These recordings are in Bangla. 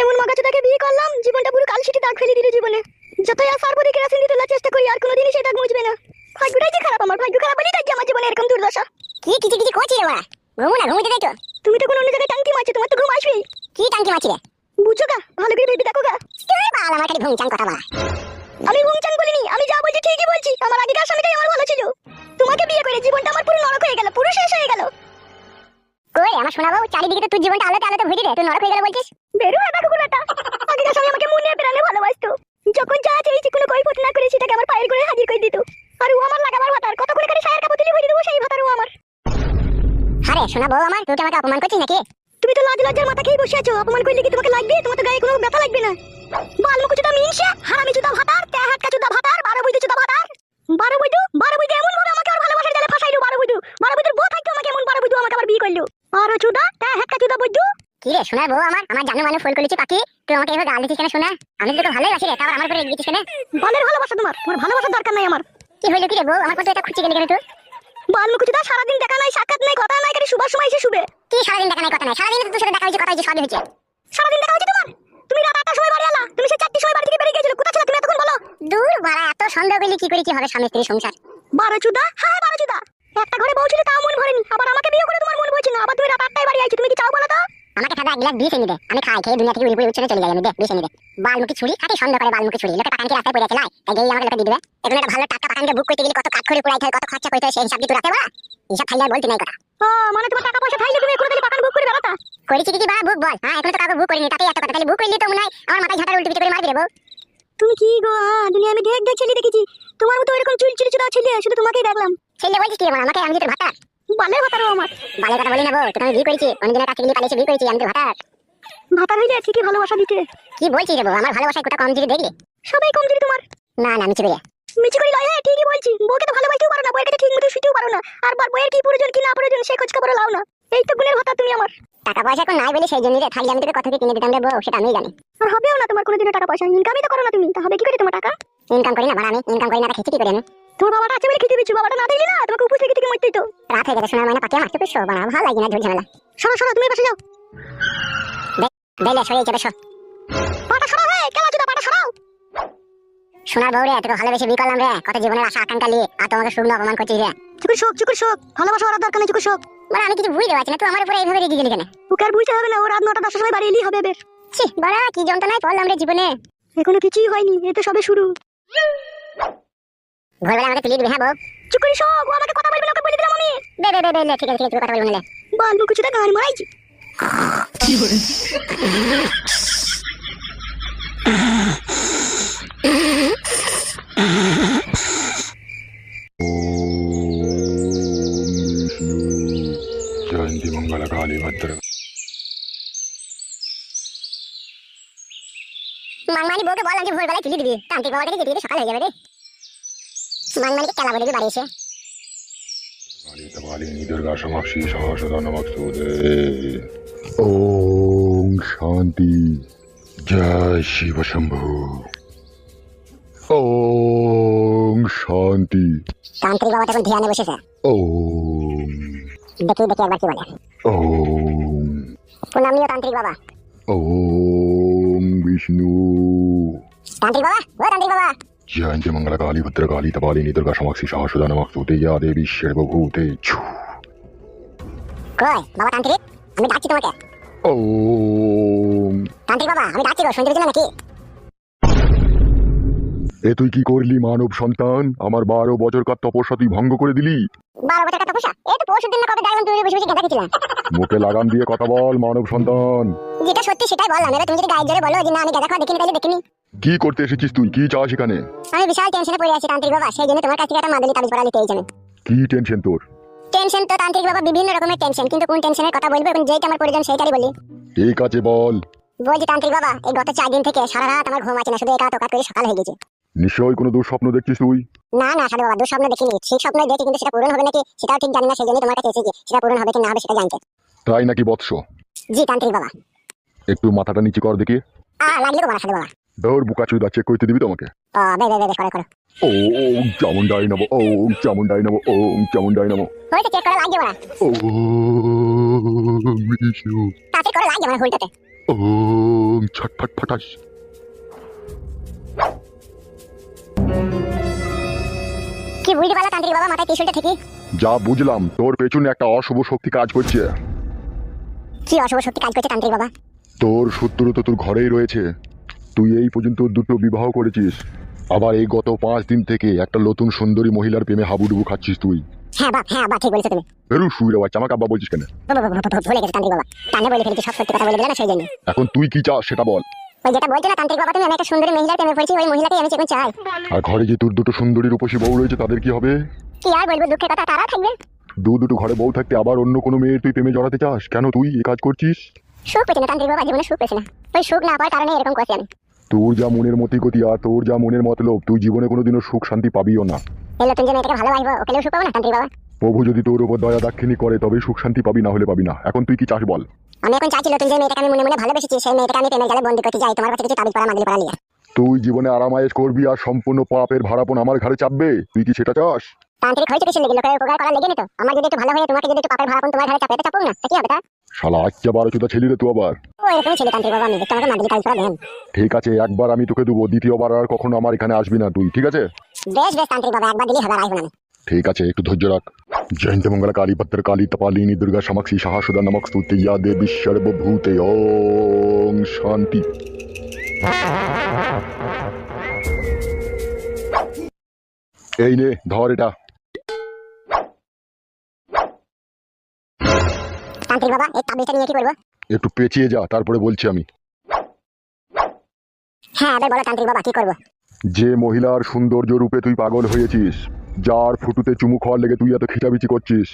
এমন মাগাচোদাকে বিয়ে করলাম জীবনটা পুরো কালশিটি দাগ ফেলে দিল জীবনে। যতই আর সর্বদি কেরাসিন দিয়ে তোলার চেষ্টা করি আর কোনোদিনই দাগ মুছবে না। ভাগ্যটাই যে খারাপ আমার ভাগ্য খারাপ বলেই তাই আমার জীবনে এরকম দুর্দশা। কি কিছু কিছু করছি রে বাড়া ঘুমু না ঘুমুতে তো। তুমি তো কোনো অন্য জায়গায় টাঙ্কি মারছো তোমার তো ঘুম আসবেই। কি টাঙ্কি মাছি রে? বুঝছ গা ভালো করে ভেবে দেখো গা? তুই বাল আমার খালি ঘুম চান কথা বাড়া আমি ঘুমচান বলিনি আমি যা বলছি ঠিকই বলছি। আমার আগেকার স্বামীটাই আমার ভালো ছিল। তোমাকে বিয়ে করে জীবনটা আমার পুরো নরক হয়ে গেল পুরো শেষ হয়ে গেল। কই আমার শোনাবো চারিদিকে তো তোর জীবনটা আলোতে আলোতে ভরে রে তুই নরক হয়ে গেল বলছিস? বেরো এবার কুকুরটা। আগেকার স্বামী আমাকে মনে প্রাণে ভালোবাসতো। যখন যা চেয়েছি কোনো কৈফত না করে সেটাকে আমার পায়ের করে হাজির করে দিত। আর ও আমার লাগাবার ভাতার কত করে করে সায়ের কাপড় দিলে ভরে দেবো সেই ভাতারও আমার। আরে শোনাবো আমার তুই কি আমাকে অপমান করছিস নাকি? তুমি তো লাজ লজ্জার মাথা খেয়ে বসে আছো। অপমান করলে কি তোমাকে লাগবে? তোমার তো গায়ে কোনো ব্যথা লাগবে না। বালমুখ চুদা মিনসা হারামি চুদা ভাতার তেহাটকা চুদা ভাতার বারো বৈদ্য চুদা ভাতার। বারো বৈদ্য বারো বৈদ্য এমন ভাবে আমাকে আর ভালোবাসার জালে ফাঁসাইলো বারো বৈদ্য বারো বৈদ্যর বউ থাকতো আমাকে এমন বারো বৈদ্য আমাকে আবার বিয়ে করল। আরও চুদা তেহাটকা চুদা বৈদ্য। কি রে শোনার বউ আমার? আমার জানো মানে ফুল করেছি পাখি। তুই আমাকে এভাবে গাল দিচ্ছিস কেন শোনা আমি তোকে ভালোই বাসি রে আমার করে রেগে দিচ্ছিস কেন? বালের ভালোবাসা তোমার তোমার ভালোবাসার দরকার নাই আমার। কি হইল কি রে বউ? আমার এটা খুঁজে গেলি কেন তুই? বালমুখ চুদা সারাদিন দেখা নাই সাক্ষাৎ নাই কথা নাই খালি সময় এসে শুবে। কি সারাদিন দেখা নাই কথা নাই? সারাদিন তোর সাথে দেখা হয়েছে কথা হয়েছে সবই হয়েছে। সারাদিন দেখা হচ্ছে তোমার? তুমি রাত আটটার সময় বাড়ি তুমি সে চারটির সময় বাড়ি থেকে বেরিয়ে গেছিলে কোথায় ছিল তুমি এতক্ষণ বলো? দূর বাড়া এত সন্দেহ করলি কি করে কি হবে স্বামী স্ত্রী সংসার? বারো চুদা হ্যাঁ বারো চুদা একটা ঘরে বউ ছিল তাও মন ভরেনি আবার আমাকে বিয়ে করে তোমার মন ভরছে না আবার তুমি রাত আটটায় বাড়ি আইছো তুমি কি চাও বলো তো আমাকে খাদা এক গ্লাস বিষ এনে দে। আমি খাই খেয়ে দুনিয়া থেকে উড়ে উড়ে উচ্চনে চলে যাই আমি দে বিষ এনে দে। বালমুখী ছুরি খাটি সন্দেহ করে বালমুখী ছুরি। লোকে পাকানকে রাস্তায় পড়ে আছে লাই। তাই গেই আমাকে লোকে দিয়ে দেবে। এখন একটা ভালো টাকা পাকানকে বুক করতে গেলে কত কাঠ করে পুরাইতে হয় কত খরচা করতে হয় সেই হিসাব দিয়ে তুই রাতে বলা? হিসাব খাইলে বলতে নাই কথা। ও মানে তোমার টাকা পয়সা তুমি বাগান বুক করে বেড়াতা করেছি কি কি বুক বল। হ্যাঁ এখন তো কাউকে বুক করিনি তাতে এত কথা। তাহলে বুক করলি তো মনে হয় আমার মাথায় ঝাঁটার উল্টো করে মারবি রে বউ। তুমি কি গো দুনিয়া আমি ঢেক ঢেক ছেলে দেখেছি। তোমার মতো এরকম চুল চুল চুদা ছেলে শুধু তোমাকেই দেখলাম। ছেলে বলছিস কি আমাকে আমি তোর ভাতার বালের ভাতারও আমার। বালের কথা বলি না বউ তোকে আমি বিয়ে করেছি অনেকজনের কাছে গিয়ে পালিয়েছি বিয়ে করেছি আমি তোর ভাতার। ভাতার হইলে ঠিকই ভালোবাসা দিতে। কি বলছিস রে বউ আমার ভালোবাসায় কোটা কম দেখলি? সবাই কম তোমার। না না মিছি বলে মিছি করে লয় হ্যাঁ ঠিকই বলছি। বউকে তো ভালোবাসতেও পারো না বউয়ের কাছে ঠিক মতো শুতেও পারো না। আর বার বউয়ের কি প্রয়োজন কি না প্রয়োজন সে খোঁজ খবর লাও না। এই তো গুণের ভাতা তুমি আমার। টাকা পয়সা এখন নাই বলে সেই জন্য থাকলে আমি তোকে কথা কিনে দিতাম রে বউ সেটা আমি জানি। আর হবেও না তোমার কোনোদিনও টাকা পয়সা। ইনকামই তো করো না তুমি তা হবে কি করে তোমার টাকা? ইনকাম করি না বাড়া আমি। ইনকাম করি না তা খেতে কি করে আমি? তোমার বাবাটা আছে বলে খেতে দিচ্ছি? বাবাটা না দিলি না তোমাকে উপোস থেকে থেকে মরতেই তো রাত হয়ে গেছে শোনার মানে পাকে আমার তো বানা ভালো লাগে না ঝুল ঝামেলা। সরো সরো তুমি বসে যাও। বেলে সরে যাবে শো পাটা সরাও হে কেলা চুদা পাটা সরাও। শোনার বউ রে তোকে ভালোবেসে বিয়ে করলাম রে কত জীবনের আশা আকাঙ্ক্ষা নিয়ে। আর তোমাকে শুকনো অপমান করছিস রে। চুকুর শোক চুকুর শোক ভালোবাসা ওরা দরকার নেই চুকুর শোক। মানে আমি কিছু বুঝতে পারছি না তুই আমার উপরে এইভাবে রেগে গেলি কেন? ওকে আর বুঝতে হবে না ও রাত নটা দশটার সময় বাড়ি হবে বেশ। ছি বাড়া কি যন্ত্রণায় পড়লাম রে জীবনে। এখনও কিছুই হয়নি এ তো সবে শুরু। ভোরবেলা আমাকে তুলিয়ে দিবি হ্যাঁ বউ চুকুরি শোক ও আমাকে কথা বলবে না ওকে বলে দিলাম আমি বে বে বে বে লে, ঠিক আছে ঠিক আছে তুই কথা বলবি না লে। বাল মুখ চুদা গান মারাইছি विष्णु जयंती मंगल काली भद्र মানমানি বউকে বললাম যে ভোরবেলায় তুলে দিবি তান্ত্রিক বাবা থেকে যেতে যেতে সকাল হয়ে যাবে রে সুমাংমানিকে কেলা বলে বাড়িয়েছে? মালিনী দুর্গা সমাক্ষী সহসদা নমস্তুতে। ওম শান্তি। জয় শিব শম্ভু। ওম শান্তি। তান্ত্রিক বাবা তখন ধ্যানে বসেছে। ওম। দেখি দেখি একবার কি বলে। ওম। প্রণামীয় তান্ত্রিক বাবা। ওম বিষ্ণু। তান্ত্রিক বাবা? ও তান্ত্রিক বাবা। జయంతి మంగళకాళి భద్రకాళి తపాలిని దుర్గా సమాక్షి సహసుదా నమాక్షుతే యా দেবী সর্বভূতে ছু বাবা তান্ত্রিক? আমি ডাকছি তোমাকে। ও তান্ত্রিক বাবা আমি ডাকছি গো শুনতে নাকি? এ তুই কি করলি মানব সন্তান? আমার বারো বছরকার তপস্যা তুই ভঙ্গ করে দিলি? বারো বছর তপস্যা? তো পরশু দিন না কবে ডায়মন্ড বসে বসে গেঁদা মুখে লাগাম দিয়ে কথা বল মানব সন্তান। যেটা সত্যি সেটাই বললাম। এবার তুমি যদি জোরে বলো যে না আমি গেঁদা খাওয়া দেখিনি তাহলে দেখিনি। কি করতে এসেছিস তুই? কি চাস এখানে? আমি বিশাল টেনশনে পড়ে আছি তান্ত্রিক বাবা। সেই জন্য তোমার কাছ থেকে একটা মাদুলি তাবিজ পড়া নিতে এই জন্য কি টেনশন তোর? টেনশন তো তান্ত্রিক বাবা বিভিন্ন রকমের টেনশন কিন্তু কোন টেনশনের কথা বলব এবং যেটা আমার প্রয়োজন সেইটাই বলি। ঠিক আছে বল। বলছি তান্ত্রিক বাবা এই গত চার দিন থেকে সারা রাত আমার ঘুম আছে না শুধু একা তোকা করে সকাল হয়ে গেছে। নিশ্চয়ই কোনো দুঃস্বপ্ন দেখছিস তুই? না না সাধু বাবা দুঃস্বপ্ন দেখিনি। ঠিক স্বপ্ন দেখি কিন্তু সেটা পূরণ হবে নাকি সেটাও ঠিক জানি না সেই জন্য তোমার কাছে এসেছি। সেটা পূরণ হবে কি না হবে সেটা জানতে। তাই নাকি বৎস? জি তান্ত্রিক বাবা। একটু মাথাটা নিচে কর দেখি। আ লাগলে তো মারা সাধু বাবা। দৌড় বুকা চুদা চেক করতে দিবি তোমাকে? ও ও চামুন্ডাই নব ও নব ও চামুন্ডাই নব ও তাড়াতাড়ি করে লাগবে মারা হুলটাতে ওম ছটফট ফটাস। কি বুঝতে পারলা তান্ত্রিক বাবা মাথায় ত্রিশুলটা থেকে যা বুঝলাম তোর পেছনে একটা অশুভ শক্তি কাজ করছে। কি অশুভ শক্তি কাজ করছে তান্ত্রিক বাবা? তোর শত্রু তো তোর ঘরেই রয়েছে। তুই এই পর্যন্ত দুটো বিবাহ করেছিস। আবার এই গত পাঁচ দিন থেকে একটা নতুন সুন্দরী মহিলার প্রেমে হাবুডুবু খাচ্ছিস তুই। হ্যাঁ বাপ হ্যাঁ বাপ ঠিক বলেছ তুমি। এরু শুয়ে বাচ্চা আমাকে আব্বা বলছিস কেন? ব- ব- ব- ব- ভুলে গেছে তান্ত্রিক বাবা। টানে বলে ফেলেছি সব সত্যি কথা বলে দিলে না সেই জন্য। এখন তুই কি চাস সেটা বল। ওই যেটা বলছো না তান্ত্রিক বাবা তুমি আমি একটা সুন্দরী মহিলার প্রেমে পড়েছি ওই মহিলাকে আমি চেকন চাই। আর ঘরে যে তোর দুটো সুন্দরী রূপসী বউ রয়েছে তাদের কি হবে? কি আর বলব দুঃখের কথা তারা থাকবে। দু দুটো ঘরে বউ থাকতে আবার অন্য কোনো মেয়ের তুই প্রেমে জড়াতে চাস? কেন তুই এ কাজ করছিস? সুখ পেয়েছি না তান্ত্রিক বাবা জীবনে সুখ পেয়েছি না। ওই সুখ না পাওয়ার কারণে এরকম করছি আমি। তোর যা মনের মতি গতি আর তোর যা মনের মতলব তুই জীবনে কোনোদিনও সুখ শান্তি পাবিও না। এই নতুন যে মেয়েটাকে ভালোবাসবো ওকেও সুখ পাবো না তান্ত্রিক বাবা? প্রভু যদি তোর উপর দয়া দাক্ষিণী করে তবে সুখ শান্তি পাবি না হলে পাবি না। এখন তুই কি চাস বল? আমি এখন চাইছি নতুন যে মেয়েটাকে আমি মনে মনে ভালোবেসেছি সেই মেয়েটাকে আমি প্রেমের জালে বন্দি করতে যাই। তোমার কাছে কিছু তাবিজ পড়া মাগলি পড়া নিয়ে। তুই জীবনে আরামায়েশ করবি আর সম্পূর্ণ পাপের ভাড়াপন আমার ঘাড়ে চাপবে। তুই কি সেটা চাস? তান্ত্রিক হয়েছে কিছু লেগে লোকের উপকার করা লেগে নি তো? আমার যদি একটু ভালো হয়ে তোমাকে যদি একটু পাপের ভাড়া তোমার ঘরে চাপে তো চাপো না তা কি হবে তা? শালা আচ্ছা বারো চোদা ছেলি রে তুই আবার। ঠিক আছে একবার আমি তোকে দেবো দ্বিতীয়বার আর কখনো আমার এখানে আসবি না তুই ঠিক আছে? বেশ বেশ তান্ত্রিক বাবা একবার দিলেই হবে আর আসব না ঠিক আছে একটু ধৈর্য রাখ। জয়ন্ত মঙ্গল কালী পত্র কালী তপালিনী দুর্গা সমাক্ষী সাহসুদা নমক স্তুতি ইয়া দেবী সর্বভূতে ওং শান্তি। এই নে ধর এটা। তান্ত্রিক বাবা এই তাবিজটা নিয়ে কি করব একটু পেঁচিয়ে যা তারপরে বলছি আমি। হ্যাঁ বলো তান্ত্রিক বাবা কি করব? যে মহিলার সৌন্দর্য রূপে তুই পাগল হয়েছিস যার ফুটুতে চুমু খাওয়ার লেগে তুই এত খিচাবিচি করছিস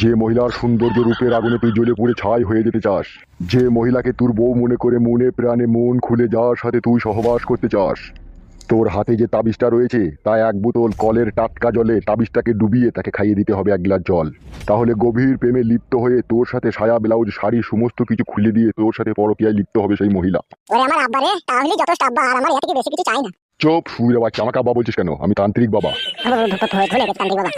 যে মহিলার সৌন্দর্য রূপের আগুনে তুই জ্বলে পুড়ে ছাই হয়ে যেতে চাস যে মহিলাকে তোর বউ মনে করে মনে প্রাণে মন খুলে যার সাথে তুই সহবাস করতে চাস তোর হাতে যে তাবিজটা রয়েছে তা এক বোতল কলের টাটকা জলে তাবিজটাকে ডুবিয়ে তাকে খাইয়ে দিতে হবে এক গ্লাস জল। তাহলে গভীর প্রেমে লিপ্ত হয়ে তোর সাথে সায়া ব্লাউজ শাড়ি সমস্ত কিছু খুলে দিয়ে তোর সাথে পরকীয়ায় লিপ্ত হবে সেই মহিলা। ওরে আমার আব্বা রে তাহলে যথেষ্ট আব্বা আর আমার থেকে বেশি কিছু চাই না। চোপ শুয়ে বাচ্চা আমাকে আব্বা বলছিস কেন? আমি তান্ত্রিক বাবা। ভুলে গেছে তান্ত্রিক বাবা।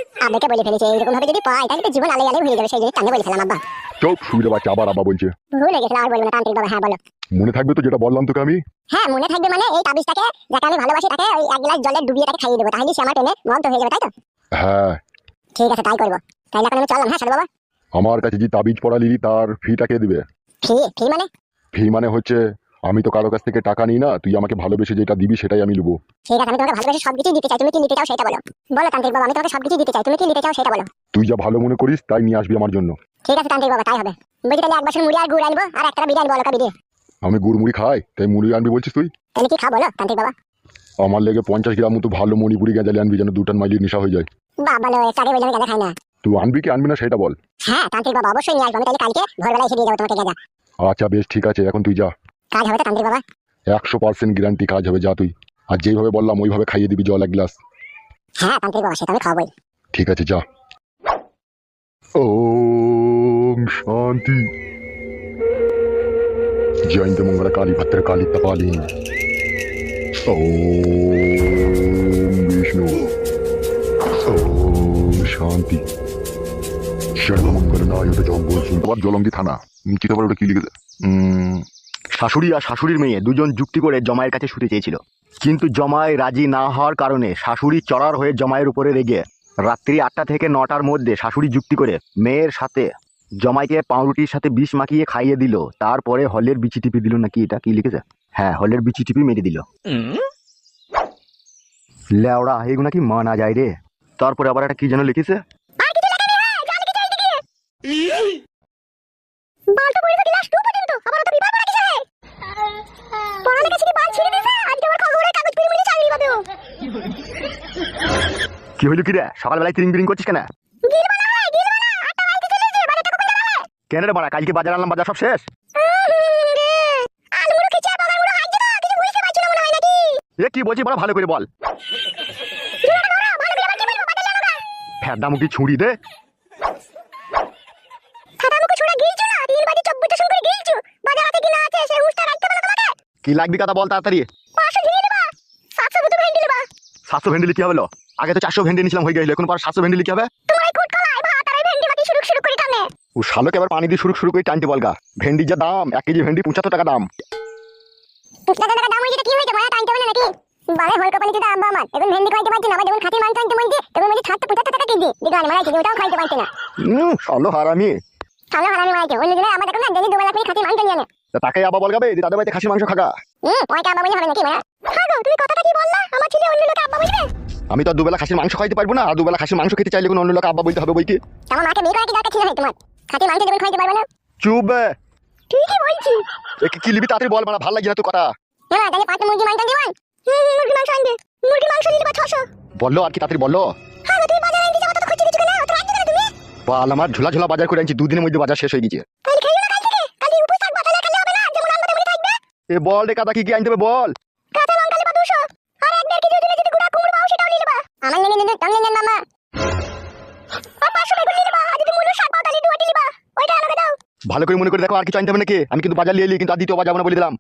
বলে ফেলেছি এইরকম ভাবে যদি পাই তাহলে জীবন আলে আলে হয়ে যাবে সেই জন্য টানে বলে ফেলাম আব্বা। চোপ শুয়ে বাচ্চা আবার আব্বা বলছে। ভুলে গেছিলাম আর বলব না তান্ত্রিক বাবা হ্যাঁ বলো। মনে থাকবে তো যেটা বললাম তোকে আমি? হ্যাঁ মনে থাকবে মানে এই তাবিজটাকে যাকে আমি ভালোবাসি তাকে ওই এক গ্লাস জলে ডুবিয়ে তাকে খাইয়ে দেবো। তাহলে সে আমার প্রেমে মগ্ন হয়ে যাবে তাই তো? হ্যাঁ। ঠিক আছে তাই করব। তাহলে এখন আমি চললাম হ্যাঁ সাধু বাবা? আমার কাছে যে তাবিজ পড়া লিলি তার ফিটাকে দিবে? ফি? ফি মানে? ফি মানে হচ্ছে আমি তো কারও কাছ থেকে টাকা নিই না তুই আমাকে ভালোবেসে যেটা দিবি সেটাই আমি নেব। ঠিক আছে আমি তোমাকে ভালোবেসে সব কিছুই দিতে চাই তুমি কি নিতে চাও সেটা বলো। বলো তান্ত্রিক বাবা আমি তোমাকে সব কিছুই দিতে চাই তুমি কি নিতে চাও সেটা বলো। তুই যা ভালো মনে করিস তাই নিয়ে আসবি আমার জন্য। ঠিক আছে তান্ত্রিক বাবা তাই হবে। বলছি তাহলে এক বছর মুড়ি আর গুড় আনব আর একটা বিরিয়ানি বলো কবি দিয়ে আমি গুড় মুড়ি খাই তাই মুড়ি আনবি বলছিস তুই? তাহলে কি খাও বলো তান্ত্রিক বাবা? আমার লেগে পঞ্চাশ গ্রাম মতো ভালো মণিপুরি গেঁজালে আনবি যেন দুটান মাইলির নেশা হয়ে যায়। বাবা গাঁজা খাই না। তুই আনবি কি আনবি না সেটা বল। হ্যাঁ তান্ত্রিক বাবা অবশ্যই নিয়ে আসব আমি তাহলে কালকে ভোরবেলা এসে দিয়ে যাব তোমাকে গাঁজা। আচ্ছা বেশ ঠিক আছে এখন তুই যা। কাজ হবে তো তান্ত্রিক বাবা? একশো পার্সেন্ট গ্যারান্টি কাজ হবে যা তুই। আর যেইভাবে বললাম ওইভাবে খাইয়ে দিবি জল এক গ্লাস। হ্যাঁ তান্ত্রিক বাবা সেটা আমি খাওয়াবই ঠিক আছে যা। ওম শান্তি। মঙ্গল কালী ভদ্র কালী তপালিনী ওম বিষ্ণু ওম শান্তি জলঙ্গি থানা. নিশ্চিত ওটা কি লিখেছে শাশুড়ি আর শাশুড়ির মেয়ে দুজন যুক্তি করে জমায়ের কাছে শুতে চেয়েছিল। কিন্তু জমায় রাজি না হওয়ার কারণে শাশুড়ি চড়ার হয়ে জমায়ের উপরে রেগে রাত্রি আটটা থেকে নটার মধ্যে শাশুড়ি যুক্তি করে মেয়ের সাথে জমাইকে পাউরুটির সাথে বিষ মাখিয়ে খাইয়ে দিল, তারপরে হলের বিচি টিপি দিল নাকি এটা কি লিখেছে? হ্যাঁ হলের বিচি টিপি মেরে দিল। লেওড়া এগুলো কি মানা যায় রে? তারপরে আবার একটা কি যেন লিখেছে? কি হইল কি রে? সকালবেলায় তিরিং বিরিং করছিস কেন? কেন রে বাড়া, কালকে বাজার আনলাম, বাজার সব শেষ? এ, কি বলছি বড়, ভালো করে বল। জোড়াটা ধরো ভালো করে আবার কি বলব বাজার জানো না ফ্যাডা মুখি ছুরি দে। ফাটা মুখে ছুড়ে তোমাকে কি লাগবে কথা বল তাড়াতাড়ি। সাতশো মতো ভেন্ডি দেবা কি হবে আগে তো চারশো ভেন্ডি নিয়েছিলাম হয়ে গেছিল এখন পর সাতশো ভেন্ডি কি হবে। ও শালোকে আবার পানি দিয়ে শুরু শুরু করে টানতে বলগা। ভেন্ডির যা দাম এক কেজি ভেন্ডি পঁচাত্তর টাকা দাম মায়া তাকে আবার বলগাবে যে দাদা বাড়িতে খাসি মাংস খাগা? হুম পয়সা আব্বা বলে হবে নাকি মায়া তুমি কথাটা কি বললা? আমার ছেলে অন্য লোকে আব্বা বলবে। আমি তো দুবেলা খাসির মাংস খাইতে পারব না আর দুবেলা খাসির মাংস খেতে চাইলে কোনো অন্য লোক আব্বা বলতে হবে বই কি আমার মাকে বিয়ে করার কি দরকার ছিল না তোমার? খাতির মাংস দেবেন খাইতে পারবে না? চুপ। ঠিকই বলছি। এ কি- লিবি তাড়াতাড়ি বল মানে ভালো লাগছে না তোর কথা। না তাহলে পাঁচ মুরগি মাংস দিবেন মুরগি মাংস আনবে। মুরগি মাংস নিলে বা ছশো। বলল আর কি তাড়াতাড়ি বলল হ্যাঁ তুমি বাজারে আনতে যাব তো খুঁজে কিছু না তো না তুমি? বাল আমার ঝোলা ঝোলা বাজার করে আনছি দুদিনের মধ্যে বাজার শেষ হয়ে গেছে। তাহলে খেয়ে না কাল থেকে। কাল উপোস থাকবা তাহলে কালে হবে না। যেমন আনবা তেমনি থাকবে। এ বল রে কাদা কি কি আনতে হবে বল। কাঁচা লঙ্কা নেবা দুশো। আর এক দেড় কেজি দিলে যদি ভালো করে মনে করে দেখো আর কিছু আনতে হবে নাকি? আমি কিন্তু বাজার নিয়ে এলি, কিন্তু আর দ্বিতীয় বাজার না বলে দিলাম।